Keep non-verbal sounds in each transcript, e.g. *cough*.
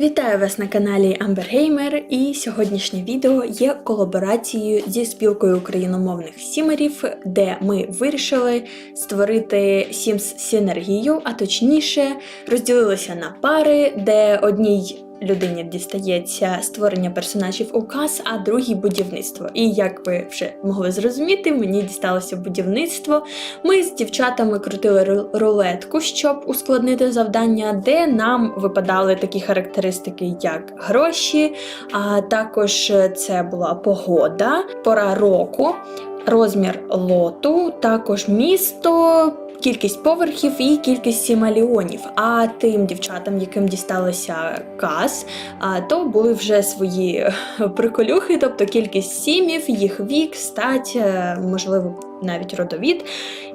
Вітаю вас на каналі Gamer і сьогоднішнє відео є колаборацією зі спілкою україномовних сімерів, де ми вирішили створити Sims синергію, а точніше розділилися на пари, де одній людині дістається створення персонажів указ, а другій будівництво. І як ви вже могли зрозуміти, мені дісталося будівництво. Ми з дівчатами крутили рулетку, щоб ускладнити завдання, де нам випадали такі характеристики, як гроші, а також це була погода, пора року. Розмір лоту, також місто, кількість поверхів і кількість сімаліонів. А тим дівчатам, яким дісталося каз, то були вже свої *laughs* приколюхи, тобто кількість сімів, їх вік, стать, е, можливо, навіть родовід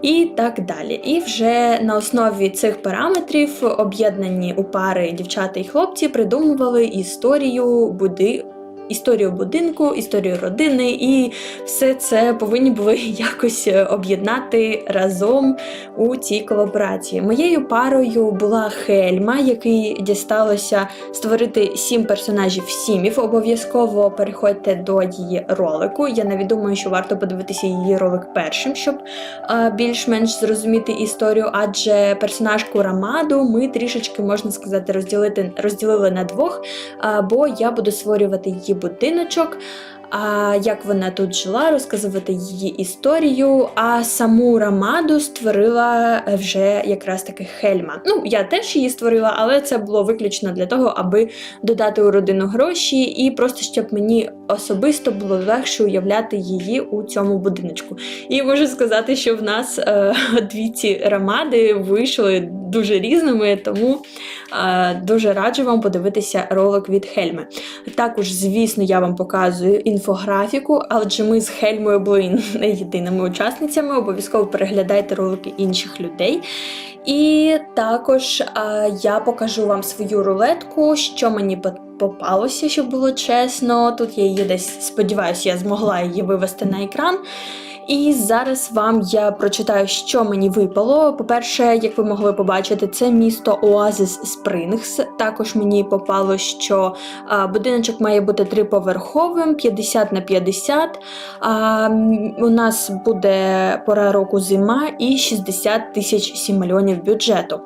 і так далі. І вже на основі цих параметрів, об'єднані у пари дівчата і хлопці, придумували історію буди. Історію будинку, історію родини, і все це повинні були *laughs* якось е, об'єднати разом у цій колаборації. Моєю парою була Хельма, який дісталося створити сім персонажів сімів. Обов'язково переходьте до її ролику. Я навіть думаю, що варто подивитися її ролик першим, щоб е, більш-менш зрозуміти історію, адже персонажку Рамаду ми трішечки можна сказати розділити розділили на двох, а, бо я буду створювати її будиночок. А як вона тут жила, розказувати її історію. А саму Рамаду створила вже якраз таки Хельма. Ну, я теж її створила, але це було виключно для того, аби додати у родину гроші, і просто щоб мені особисто було легше уявляти її у цьому будиночку. І можу сказати, що в нас е, *laughs* дві ці рамади вийшли дуже різними, тому е, дуже раджу вам подивитися ролик від Хельми. Також, звісно, я вам показую інфографіку, адже ми з Хельмою були *laughs* не єдиними учасницями. Обов'язково переглядайте ролики інших людей. І також я покажу вам свою рулетку, що мені по- попалося, щоб було чесно. Тут я її десь сподіваюся, я змогла її вивести на екран. І зараз вам я прочитаю, що мені випало. По-перше, як ви могли побачити, це місто Оазис Спрингс. Також мені попало, що будиночок має бути триповерховим, 50 на 50. А, у нас буде пора року зима і 60 тисяч 7 мільйонів бюджету.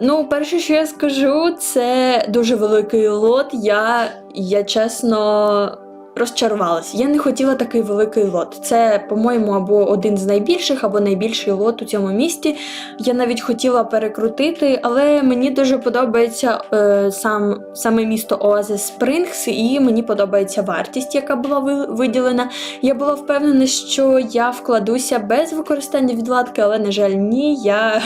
Ну, перше, що я скажу, це дуже великий лот. Я, я чесно. Розчарувалася. Я не хотіла такий великий лот. Це, по-моєму, або один з найбільших, або найбільший лот у цьому місті. Я навіть хотіла перекрутити, але мені дуже подобається е, сам, саме місто Оазис Спрингс, і мені подобається вартість, яка була ви- виділена. Я була впевнена, що я вкладуся без використання відладки, але, на жаль, ні. Я,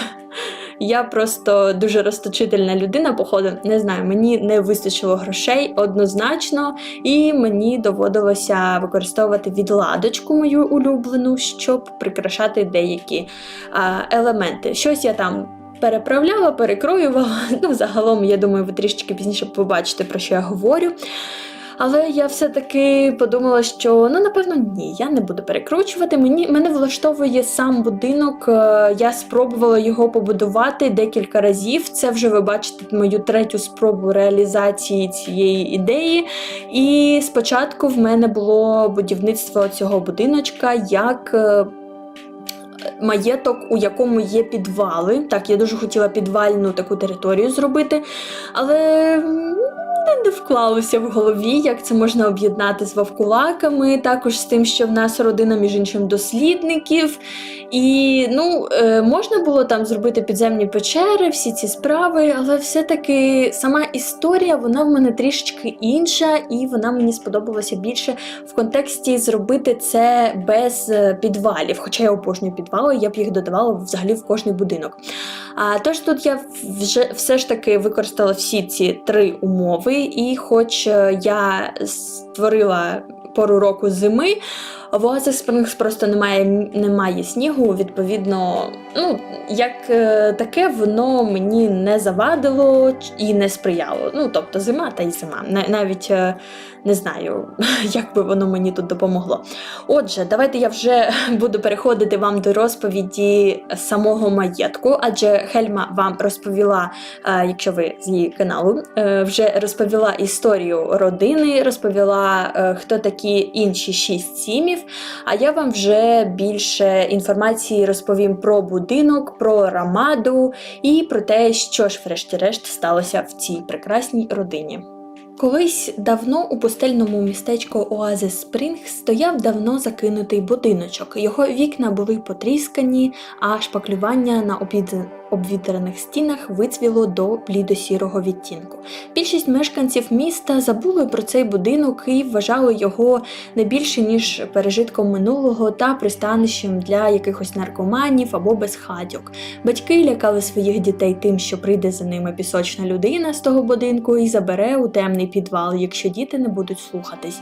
я просто дуже розточительна людина, походу, не знаю, мені не вистачило грошей однозначно, і мені доводилося використовувати відладочку мою улюблену, щоб прикрашати деякі а, елементи. Щось я там. Переправляла, перекроювала. *laughs* Ну, загалом, я думаю, ви трішечки пізніше побачите, про що я говорю. Але я все-таки подумала, що ну напевно ні, я не буду перекручувати. Мені мене влаштовує сам будинок. е, Я спробувала його побудувати декілька разів. Це вже ви бачите мою третю спробу реалізації цієї ідеї. І спочатку в мене було будівництво цього будиночка як. е, Маєток, у якому є підвали. Так, я дуже хотіла підвальну таку територію зробити, але не- вклалося в голові, як це можна об'єднати з вовкулаками, також з тим, що в нас родина, між іншим, дослідників. І ну, е, можна було там зробити підземні печери, всі ці справи, але все-таки сама історія вона в мене трішечки інша, і вона мені сподобалася більше в контексті зробити це без е, підвалів. Хоча я обожнюю підвали, я б їх додавала взагалі в кожний будинок. А тож тут я вже все ж таки використала всі ці три умови, і хоч е, я створила пору року зими. В Оазис Спрингс просто немає, немає снігу, відповідно, ну, як е, таке, воно мені не завадило і не сприяло. Ну, тобто зима та й зима. На- Навіть е, не знаю, *laughs* як би воно мені тут допомогло. Отже, давайте я вже *laughs* буду переходити вам до розповіді самого маєтку, адже Хельма вам розповіла, е, якщо ви з її каналу, вже розповіла історію родини, розповіла, хто такі інші шість сімів. А я вам вже більше інформації розповім про будинок, про рамаду і про те, що ж, врешті-решт, сталося в цій прекрасній родині. Колись давно у пустельному містечку Оазис Спрінг стояв давно закинутий будиночок. Його вікна були потріскані, а шпаклювання на обід- обвітрених стінах вицвіло до блідосірого відтінку. Більшість мешканців міста забули про цей будинок і вважали його не більше ніж пережитком минулого та пристанищем для якихось наркоманів або безхатьок. Батьки лякали своїх дітей тим, що прийде за ними пісочна людина з того будинку і забере у темний підвал, якщо діти не будуть слухатись.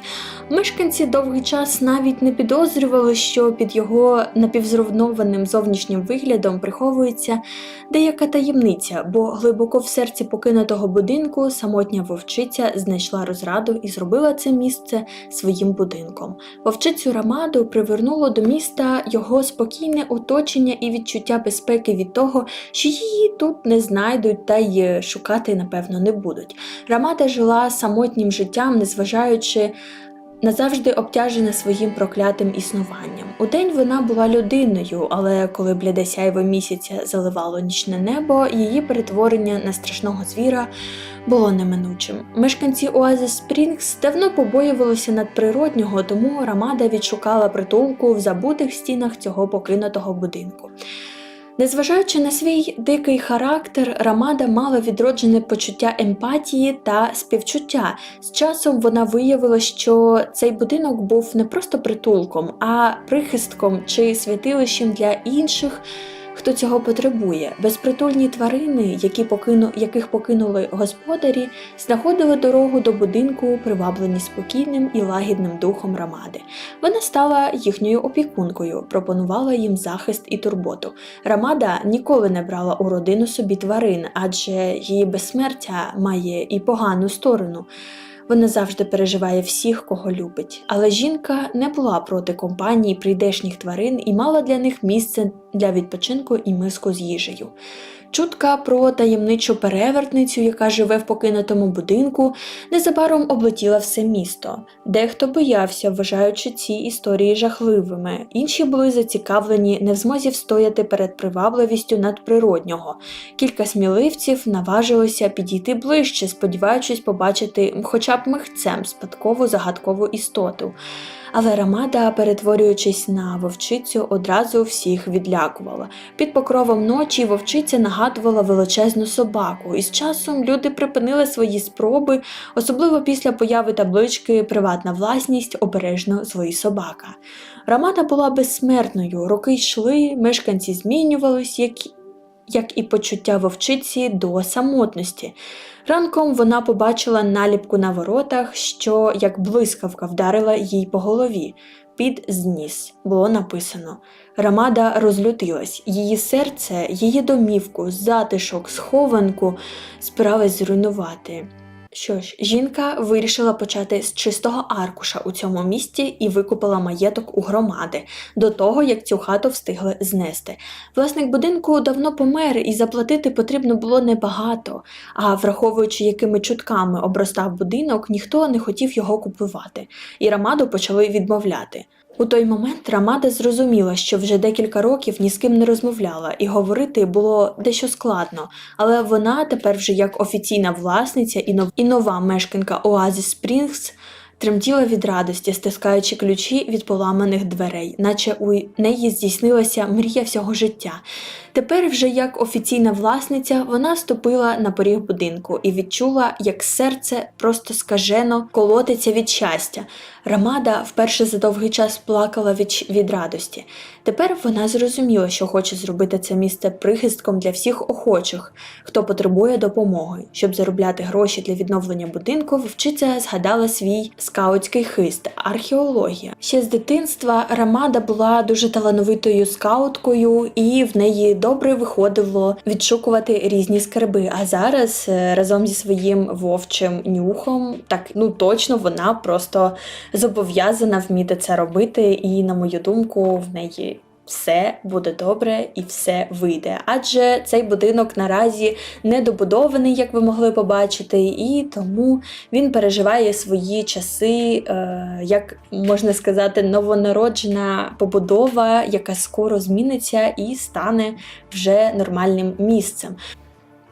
Мешканці довгий час навіть не підозрювали, що під його напівзруйнованим зовнішнім виглядом приховується деяка таємниця, бо глибоко в серці покинутого будинку самотня вовчиця знайшла розраду і зробила це місце своїм будинком. Вовчицю Рамаду привернуло до міста його спокійне оточення і відчуття безпеки від того, що її тут не знайдуть та й шукати, напевно, не будуть. Рамада жила самотнім життям, незважаючи назавжди обтяжена своїм проклятим існуванням. Удень вона була людиною, але коли бляде сяйво місяця заливало нічне небо, її перетворення на страшного звіра було неминучим. Мешканці Оазис Спрінгс давно побоювалися надприроднього, тому Рамада відшукала притулку в забутих стінах цього покинутого будинку. Незважаючи на свій дикий характер, Рамада мала відроджене почуття емпатії та співчуття. З часом вона виявила, що цей будинок був не просто притулком, а прихистком чи святилищем для інших, хто цього потребує. Безпритульні тварини, які покину, яких покинули господарі, знаходили дорогу до будинку, приваблені спокійним і лагідним духом Рамади. Вона стала їхньою опікункою, пропонувала їм захист і турботу. Рамада ніколи не брала у родину собі тварин, адже її безсмертя має і погану сторону. Вона завжди переживає всіх, кого любить. Але жінка не була проти компанії прийдешніх тварин і мала для них місце для відпочинку і миску з їжею. Чутка про таємничу перевертницю, яка живе в покинутому будинку, незабаром облетіла все місто. Дехто боявся, вважаючи ці історії жахливими, інші були зацікавлені не в змозі встояти перед привабливістю надприроднього. Кілька сміливців наважилося підійти ближче, сподіваючись побачити хоча б михцем спадкову загадкову істоту. Але Рамада, перетворюючись на вовчицю, одразу всіх відлякувала. Під покровом ночі вовчиця нагадувала величезну собаку, і з часом люди припинили свої спроби, особливо після появи таблички Приватна власність обережно злий собака. Рамада була безсмертною, роки йшли, мешканці змінювались, як, як і почуття вовчиці до самотності. Ранком вона побачила наліпку на воротах, що як блискавка вдарила їй по голові. Під зніс було написано. Рамада розлютилась, її серце, її домівку, затишок, схованку справи зруйнувати. Що ж, жінка вирішила почати з чистого аркуша у цьому місті і викупила маєток у громади до того, як цю хату встигли знести. Власник будинку давно помер, і заплатити потрібно було небагато. А враховуючи, якими чутками обростав будинок, ніхто не хотів його купувати, і Рамаду почали відмовляти. У той момент Рамада зрозуміла, що вже декілька років ні з ким не розмовляла, і говорити було дещо складно, але вона тепер вже як офіційна власниця і нов- і нова мешканка Оазі Спрінгс тремтіла від радості, стискаючи ключі від поламаних дверей, наче у неї здійснилася мрія всього життя. Тепер, вже як офіційна власниця, вона ступила на поріг будинку і відчула, як серце просто скажено колотиться від щастя. Рамада вперше за довгий час плакала від, від радості. Тепер вона зрозуміла, що хоче зробити це місце прихистком для всіх охочих, хто потребує допомоги. Щоб заробляти гроші для відновлення будинку, вовчиця згадала свій скаутський хист археологія. Ще з дитинства Рамада була дуже талановитою скауткою, і в неї добре виходило відшукувати різні скарби. А зараз е, разом зі своїм вовчим нюхом, так ну точно вона просто зобов'язана вміти це робити, і, на мою думку, в неї. Все буде добре і все вийде. Адже цей будинок наразі недобудований, як ви могли побачити, і тому він переживає свої часи, е, як можна сказати, новонароджена побудова, яка скоро зміниться і стане вже нормальним місцем.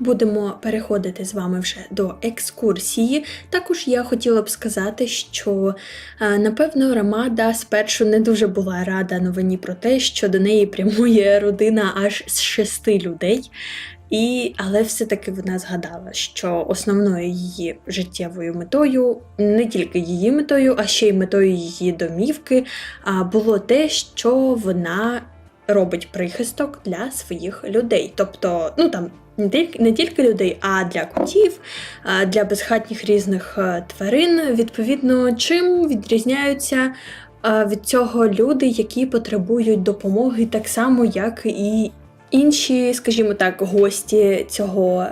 Будемо переходити з вами вже до екскурсії. Також я хотіла б сказати, що е, напевно Рамада спершу не дуже була рада новині про те, що до неї прямує родина аж з шести людей. І, але все-таки вона згадала, що основною її життєвою метою, не тільки її метою, а ще й метою її домівки, було те, що вона робить прихисток для своїх людей. Тобто, ну там не тільки, людей, а для котів, для безхатніх різних е, тварин. Відповідно, чим відрізняються е, від цього люди, які потребують допомоги, так само, як і інші, скажімо так, гості цього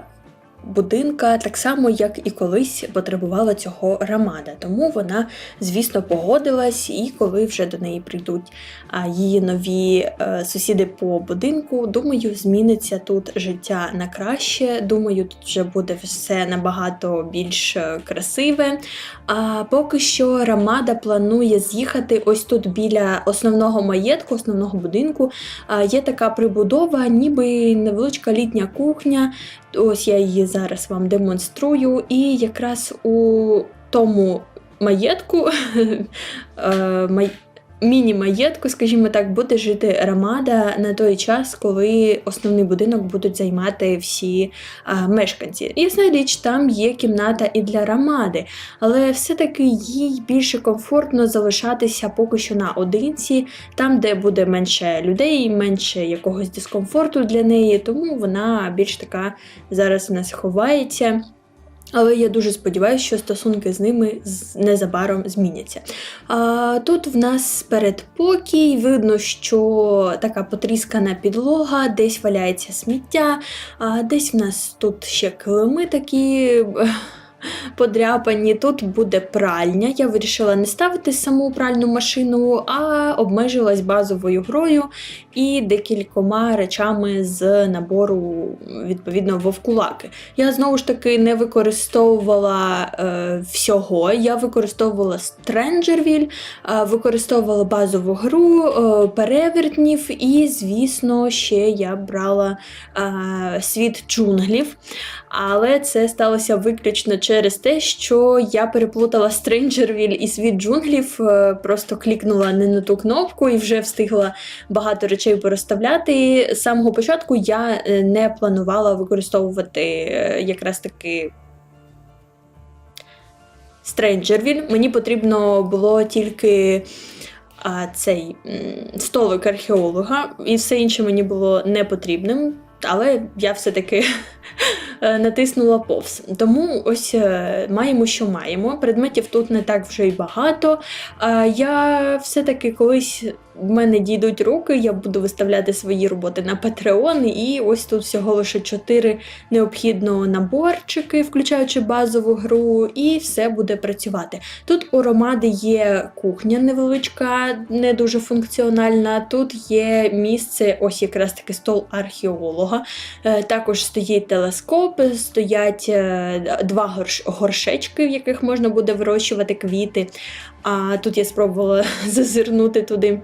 будинка, так само, як і колись потребувала цього Рамада. Тому вона, звісно, погодилась, і коли вже до неї прийдуть її нові е, сусіди по будинку, думаю, зміниться тут життя на краще. Думаю, тут вже буде все набагато більш е, красиве. А поки що Рамада планує з'їхати ось тут біля основного маєтку, основного будинку. Є така прибудова, ніби невеличка літня кухня. Ось я її зараз вам демонструю. І якраз у тому маєтку, *laughs* е, міні-маєтку, скажімо так, буде жити Рамада на той час, коли основний будинок будуть займати всі а, мешканці. Ясна річ, там є кімната і для Рамади, але все-таки їй більше комфортно залишатися поки що наодинці, там, де буде менше людей, менше якогось дискомфорту для неї, тому вона більш така зараз у нас ховається. Але я дуже сподіваюся, що стосунки з ними незабаром зміняться. А, тут в нас передпокій, видно, що така потріскана підлога, десь валяється сміття, а десь в нас тут ще килими такі. *laughs* Подряпані, тут буде пральня. Я вирішила не ставити саму пральну машину, а обмежилась базовою грою і декількома речами з набору відповідно вовкулаки. Я знову ж таки не використовувала е, всього. Я використовувала Strangerville, е, використовувала базову гру, е, перевертнів, і, звісно, ще я брала е, світ джунглів. Але це сталося виключно через те, що я переплутала Strangerville і світ джунглів, е, просто клікнула не на ту кнопку і вже встигла багато речей порозставляти. З самого початку я е, не планувала використовувати е, якраз таки. Strangerville. Мені потрібно було тільки а, цей столик археолога, і все інше мені було не потрібним, але я все-таки *laughs* е, натиснула повз. Тому ось маємо, що маємо. Предметів тут не так вже й багато. А Я все-таки колись в мене дійдуть руки, я буду виставляти свої роботи на Patreon, і ось тут всього лише 4 необхідно наборчики, включаючи базову гру, і все буде працювати. Тут у Ромади є кухня невеличка, не дуже функціональна. Тут є місце, ось якраз таки стол археолога. Е, Також стоїть телескоп, стоять е, два горш- горшечки, в яких можна буде вирощувати квіти. А тут я спробувала *laughs* зазирнути туди.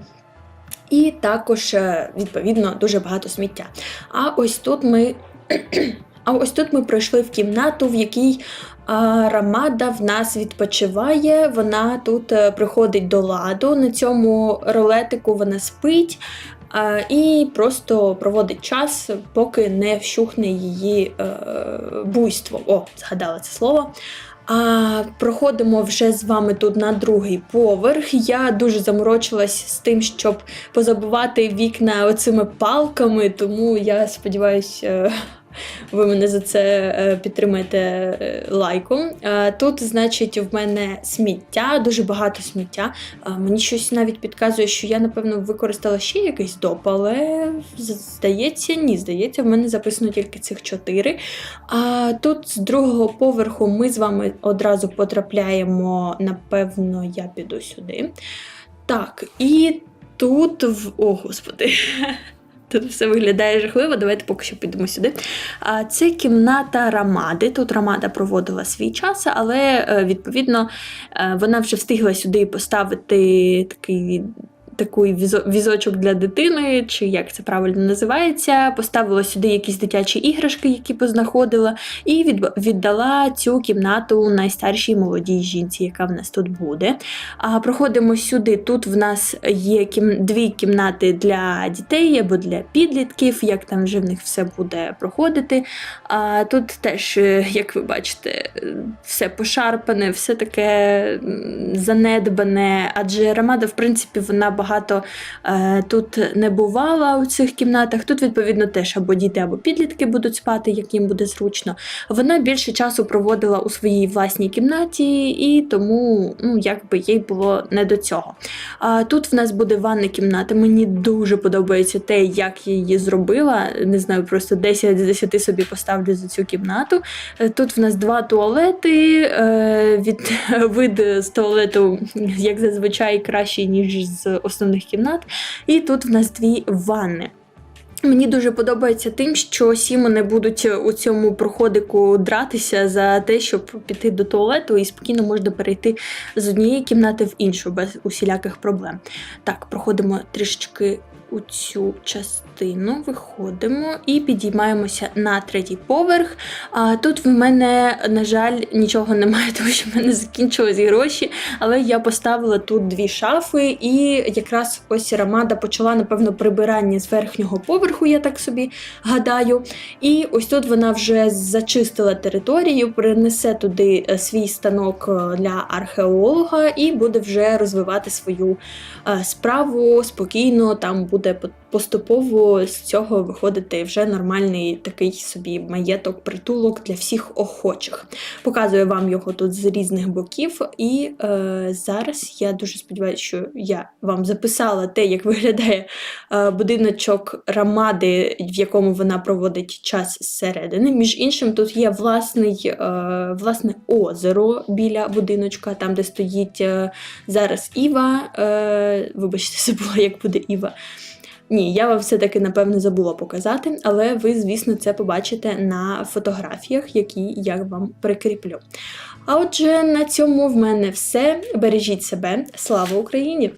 І також, е, відповідно, дуже багато сміття. А ось тут ми. *clears throat* А ось тут ми пройшли в кімнату, в якій а, Рамада в нас відпочиває. Вона тут е, приходить до ладу. На цьому ролетику вона спить. е, і просто проводить час, поки не вщухне її е, буйство. О, згадала це слово. А проходимо вже з вами тут на другий поверх. Я дуже заморочилась з тим, щоб позабувати вікна оцими палками, тому я сподіваюся. Ви мене за це е, підтримаєте е, лайком. Е, Тут, значить, в мене сміття, дуже багато сміття. Мені щось навіть підказує, що я, напевно, використала ще якийсь доп, але здається, ні, здається, в мене записано тільки цих чотири. А тут з другого поверху ми з вами одразу потрапляємо. Напевно, я піду сюди. Так, і тут в. О, господи. *laughs* Тут все виглядає жахливо. Давайте поки що підемо сюди. Це кімната Рамади. Тут Рамада проводила свій час, але е, відповідно е, вона вже встигла сюди поставити такий. Такий візочок для дитини, чи як це правильно називається, поставила сюди якісь дитячі іграшки, які познаходила, і віддала цю кімнату найстаршій молодій жінці, яка в нас тут буде. А проходимо сюди. Тут в нас є дві кімнати для дітей або для підлітків, як там вже в них все буде проходити. А тут теж, е, як ви бачите, все пошарпане, все таке занедбане, адже Рамада, в принципі, вона багато е, тут не бувала у цих кімнатах. Тут, відповідно, теж або діти, або підлітки будуть спати, як їм буде зручно. Вона більше часу проводила у своїй власній кімнаті, і тому ну, якби їй було не до цього. А тут в нас буде ванна кімната. Мені дуже подобається те, як я її зробила. Не знаю, просто 10 з 10 собі поставлю за цю кімнату. Е, Тут в нас два туалети. е, Від *laughs* вид з туалету, як зазвичай, кращий, ніж з основних кімнат. І тут в нас дві ванни. Мені дуже подобається тим, що сіми не будуть у цьому проходику дратися за те, щоб піти до туалету, і спокійно можна перейти з однієї кімнати в іншу без усіляких проблем. Так, проходимо трішечки у цю частину, виходимо і підіймаємося на третій поверх. А тут в мене, на жаль, нічого немає, *laughs* тому що в мене закінчились гроші. Але я поставила тут дві шафи, і якраз ось Рамада почала, напевно, прибирання з верхнього поверху, я так собі гадаю. І ось тут вона вже зачистила територію, принесе туди е, свій станок е, для археолога і буде вже розвивати свою е, справу спокійно. Там буде по- поступово з цього виходити вже нормальний такий собі маєток, притулок для всіх охочих. Показую вам його тут з різних боків. І е, зараз я дуже сподіваюся, що я вам записала те, як виглядає е, будиночок Рамади, в якому вона проводить час зсередини. Між іншим, тут є власний, е, власне озеро біля будиночка, там, де стоїть е, зараз Іва. Е, вибачте, *laughs* забула, як буде Іва. Ні, я вам все-таки напевно забула показати, але ви, звісно, це побачите на фотографіях, які я вам прикріплю. А отже, на цьому в мене все. Бережіть себе. Слава Україні!